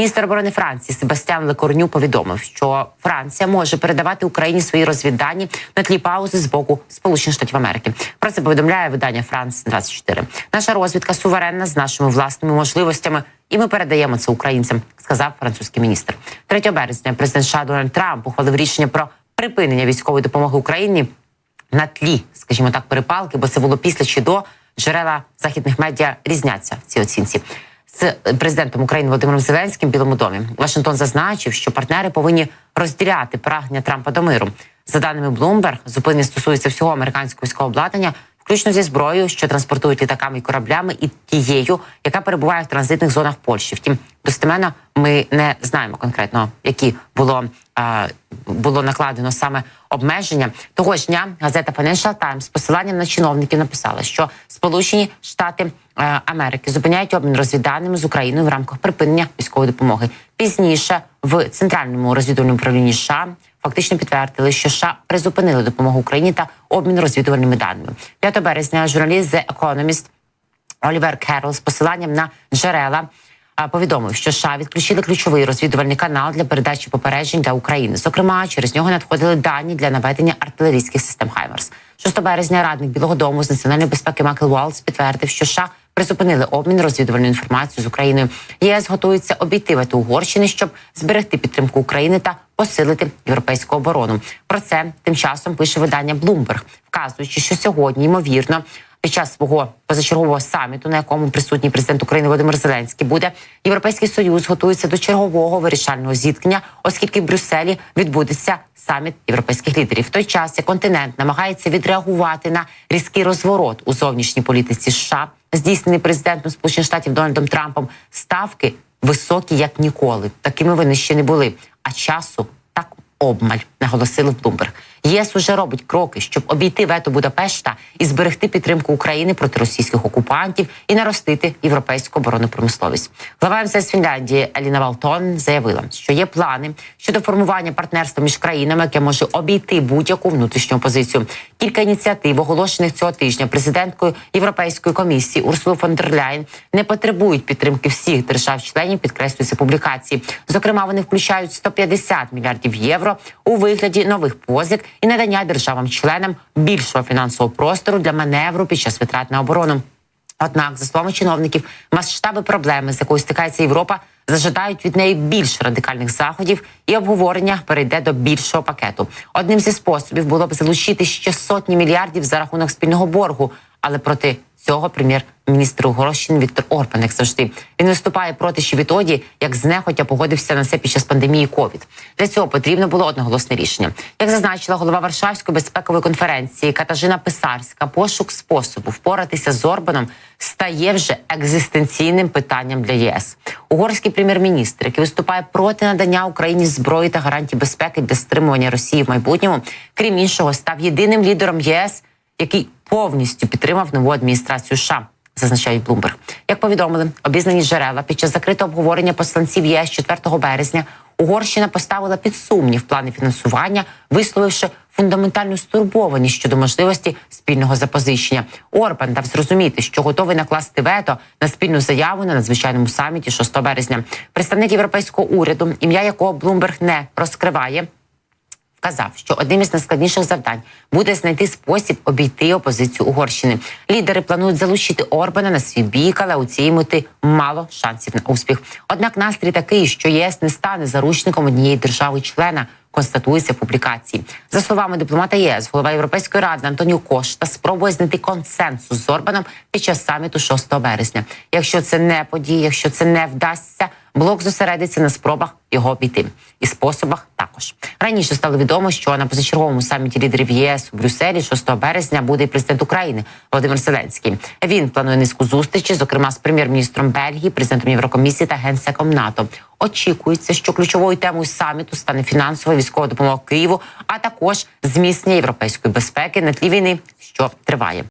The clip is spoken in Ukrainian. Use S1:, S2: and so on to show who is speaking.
S1: Міністр оборони Франції Себастьян Лекорню повідомив, що Франція може передавати Україні свої розвіддані на тлі паузи з боку Сполучених Штатів Америки. Про це повідомляє видання Франс 24 Наша розвідка суверенна з нашими власними можливостями, і ми передаємо це українцям, сказав французький міністр. 3 березня президент США Дональд Трамп ухвалив рішення про припинення військової допомоги Україні на тлі, скажімо так, перепалки, бо це було після чи до джерела західних медіа різняться в цій оцінці. З президентом України Володимиром Зеленським в Білому домі Вашингтон зазначив, що партнери повинні розділяти прагнення Трампа до миру. За даними Bloomberg, зупинення стосується всього американського військового обладнання, включно зі зброєю, що транспортують літаками і кораблями, і тією, яка перебуває в транзитних зонах Польщі. Втім, достеменно ми не знаємо конкретно, які було е, було накладено саме обмеження. Того ж дня газета Financial Times з посиланням на чиновників написала, що Сполучені Штати Америки зупиняють обмін розвідданими з Україною в рамках припинення військової допомоги. Пізніше в центральному розвідувальному управлінні США фактично підтвердили, що США призупинили допомогу Україні та обмін розвідувальними даними. 5 березня журналіст The Economist Олівер Керол з посиланням на джерела повідомив, що США відключили ключовий розвідувальний канал для передачі попереджень для України. Зокрема, через нього надходили дані для наведення артилерійських систем Хаймерс. 6 березня радник Білого Дому з національної безпеки Макл Уолс підтвердив, що США призупинили обмін розвідувальною інформацією з Україною. ЄС готується обійти вето Угорщини, щоб зберегти підтримку України та посилити європейську оборону. Про це тим часом пише видання Bloomberg, вказуючи, що сьогодні ймовірно. Під час свого позачергового саміту, на якому присутній президент України Володимир Зеленський буде, європейський союз готується до чергового вирішального зіткнення, оскільки в Брюсселі відбудеться саміт європейських лідерів. В той час як континент намагається відреагувати на різкий розворот у зовнішній політиці США, здійснений президентом Сполучених Штатів Дональдом Трампом, ставки високі як ніколи. Такими вони ще не були. А часу так обмаль наголосили в Bloomberg. ЄС уже робить кроки, щоб обійти вето Будапешта і зберегти підтримку України проти російських окупантів і наростити європейську оборонну промисловість. Глава МЗС Фінляндії Еліна Валтон заявила, що є плани щодо формування партнерства між країнами, яке може обійти будь-яку внутрішню позицію. Кілька ініціатив, оголошених цього тижня президенткою Європейської комісії Урсулу фон дер Ляєн, не потребують підтримки всіх держав-членів. Підкреслюється публікації. Зокрема, вони включають 150 мільярдів євро у вигляді нових позик і надання державам-членам більшого фінансового простору для маневру під час витрат на оборону. Однак, за словами чиновників, масштаби проблеми, з якою стикається Європа, зажадають від неї більш радикальних заходів, і обговорення перейде до більшого пакету. Одним зі способів було б залучити ще сотні мільярдів за рахунок спільного боргу, але проти цього прем'єр-міністр Угорщини Віктор Орбан, як завжди, він виступає проти ще відтоді, як знехотя погодився на це під час пандемії ковід. Для цього потрібно було одноголосне рішення. Як зазначила голова Варшавської безпекової конференції Катажина Писарська, пошук способу впоратися з Орбаном стає вже екзистенційним питанням для ЄС. Угорський прем'єр-міністр, який виступає проти надання Україні зброї та гарантій безпеки для стримування Росії в майбутньому, крім іншого, став єдиним лідером ЄС, який повністю підтримав нову адміністрацію США. Зазначають Bloomberg. Як повідомили обізнані джерела під час закритого обговорення посланців ЄС 4 березня Угорщина поставила під сумнів плани фінансування, висловивши фундаментальну стурбованість щодо можливості спільного запозичення. Орбан дав зрозуміти, що готовий накласти вето на спільну заяву на надзвичайному саміті 6 березня. Представник європейського уряду, ім'я якого Bloomberg не розкриває. Вказав, що одним із найскладніших завдань буде знайти спосіб обійти опозицію Угорщини. Лідери планують залучити Орбана на свій бік, але у цій мети мало шансів на успіх. Однак настрій такий, що ЄС не стане заручником однієї держави-члена. Констатується в публікації за словами дипломата ЄС, голова Європейської ради Антоніо Кошта спробує знайти консенсус з Орбаном під час саміту 6 березня. Якщо це не подіє, якщо це не вдасться, блок зосередиться на спробах його обійти і способах також раніше стало відомо, що на позачерговому саміті лідерів ЄС у Брюсселі 6 березня буде і президент України Володимир Зеленський. Він планує низку зустрічі, зокрема з прем'єр-міністром Бельгії, президентом Єврокомісії та генсеком НАТО. Очікується, що ключовою темою саміту стане фінансова військова допомога Києву, а також зміцнення європейської безпеки на тлі війни, що триває.